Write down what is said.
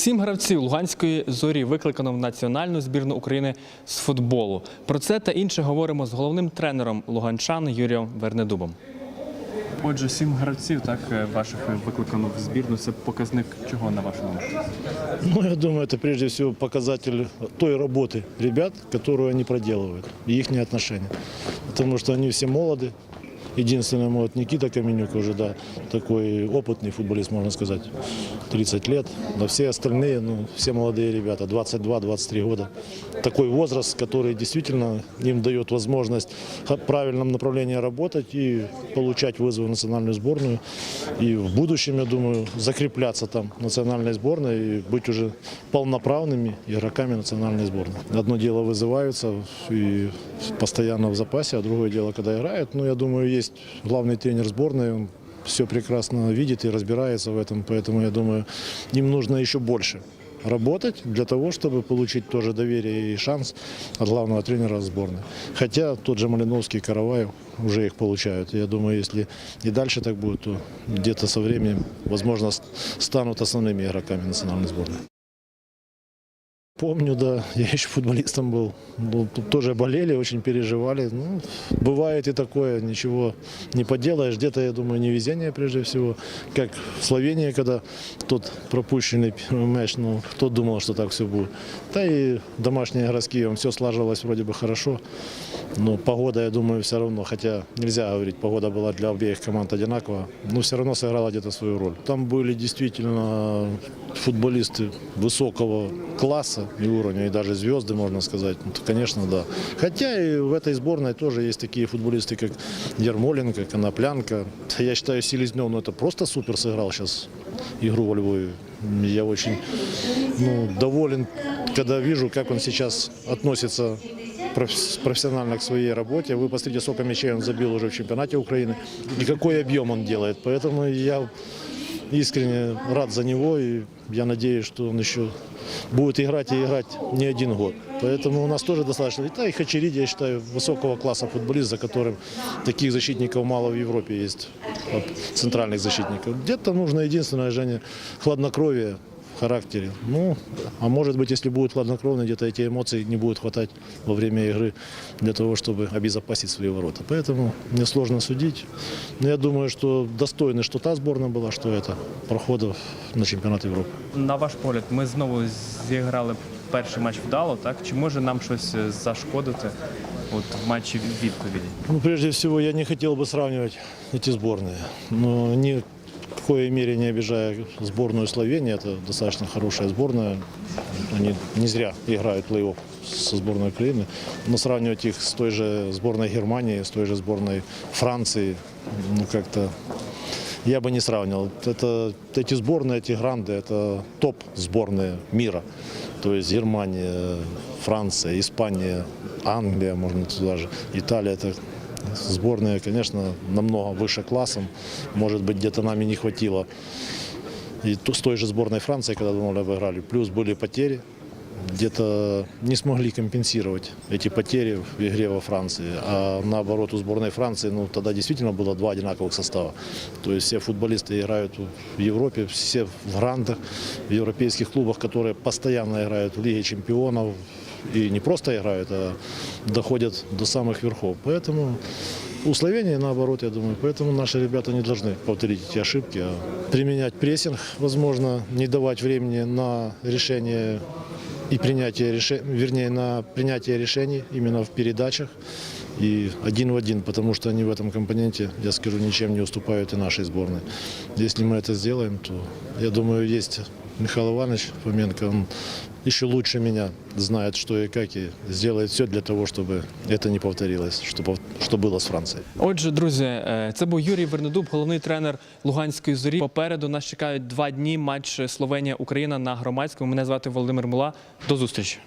Сім гравців Луганської зорі викликано в національну збірну України з футболу. Про це та інше говоримо з головним тренером луганчан Юрієм Вернедубом. Отже, сім гравців так ваших викликано в збірну. Це показник чого на вашу думку? Ну, я думаю, это прежде всего показатель той работы ребят, которую они проделывают, и их отношения. Потому что они все молоды. Единственный, вот Никита Каменюк уже, да, такой опытный футболист, можно сказать, 30 лет. Но все остальные, ну, все молодые ребята, 22-23 года. Такой возраст, который действительно им дает возможность в правильном направлении работать и получать вызовы в национальную сборную. И в будущем, я думаю, закрепляться там в национальной сборной и быть уже полноправными игроками национальной сборной. Одно дело вызываются и постоянно в запасе, а другое дело, когда играют. Ну, я думаю, есть главный тренер сборной, он все прекрасно видит и разбирается в этом, поэтому я думаю, им нужно еще больше работать для того, чтобы получить тоже доверие и шанс от главного тренера сборной. Хотя тот же Малиновский и Караваев уже их получают. Я думаю, если и дальше так будет, то где-то со временем, возможно, станут основными игроками национальной сборной. Помню, да, я еще футболистом был. Ну, тоже болели, очень переживали. Ну, бывает и такое, ничего не поделаешь. Где-то, я думаю, невезение прежде всего. Как в Словении, когда тот пропущенный мяч, ну, кто думал, что так все будет. Да и домашние городские, все слаживалось вроде бы хорошо. Но погода, я думаю, все равно, хотя нельзя говорить, погода была для обеих команд одинакова, но все равно сыграла где-то свою роль. Там были действительно футболисты высокого класса и уровня, и даже звезды, можно сказать. Ну, то, конечно, да. Хотя и в этой сборной тоже есть такие футболисты, как Ермоленко, Коноплянка. Я считаю, Селезнев, ну это просто супер сыграл сейчас игру во Львове. Я очень ну, доволен, когда вижу, как он сейчас относится проф- профессионально к своей работе. Вы посмотрите, сколько мячей он забил уже в чемпионате Украины и какой объем он делает. Поэтому я искренне рад за него и я надеюсь, что он еще будет играть и играть не один год. Поэтому у нас тоже достаточно. Да, и Хачериди, я считаю, высокого класса футболист, за которым таких защитников мало в Европе есть, центральных защитников. Где-то нужно единственное, Женя, хладнокровие характере. Ну, а может быть, если будет хладнокровно, где-то эти эмоции не будет хватать во время игры для того, чтобы обезопасить свои ворота. Поэтому мне сложно судить. Но я думаю, что достойно, что та сборная была, что это проходов на чемпионат Европы. На ваш погляд, ми знову зіграли перший матч вдало. Так чи може нам щось е, зашкодити от в матчі відповіді? Ну, прежде всего, я не хотел бы сравнивать эти сборные. Но ни в коей мере не обижая сборную Словении. Это достаточно хорошая сборная. Они не зря играют плей-офф со сборной Украины. Но сравнивать их с той же сборной Германии, с той же сборной Франции, ну как-то я бы не сравнивал. Это, эти сборные, эти гранды, это топ сборные мира. То есть Германия, Франция, Испания, Англия, можно туда же, Италия. Это сборные, конечно, намного выше классом. Может быть, где-то нами не хватило. И с той же сборной Франции, когда думали, обыграли. Плюс были потери. Где-то не смогли компенсировать эти потери в игре во Франции. А наоборот, у сборной Франции, ну, тогда действительно было два одинаковых состава. То есть все футболисты играют в Европе, все в грандах, в европейских клубах, которые постоянно играют в Лиге чемпионов. И не просто играют, а доходят до самых верхов. Поэтому у Словении наоборот, я думаю. Поэтому наши ребята не должны повторить эти ошибки, а применять прессинг, возможно, не давать времени на решение и принятие решений, вернее, на принятие решений именно в передачах и один в один, потому что они в этом компоненте, я скажу, ничем не уступают и нашей сборной. Если мы это сделаем, то, я думаю, есть Михаил Иванович Фоменко, он еще лучше меня знает, что и как, и сделает все для того, чтобы это не повторилось, что, пов- что было с Францией. Отже, друзі, е, це був Юрій Вернедуб, головний тренер Луганської зорі. Попереду нас чекають два дні матч Словенія-Україна на громадському. Мене звати Володимир Мула. До зустрічі.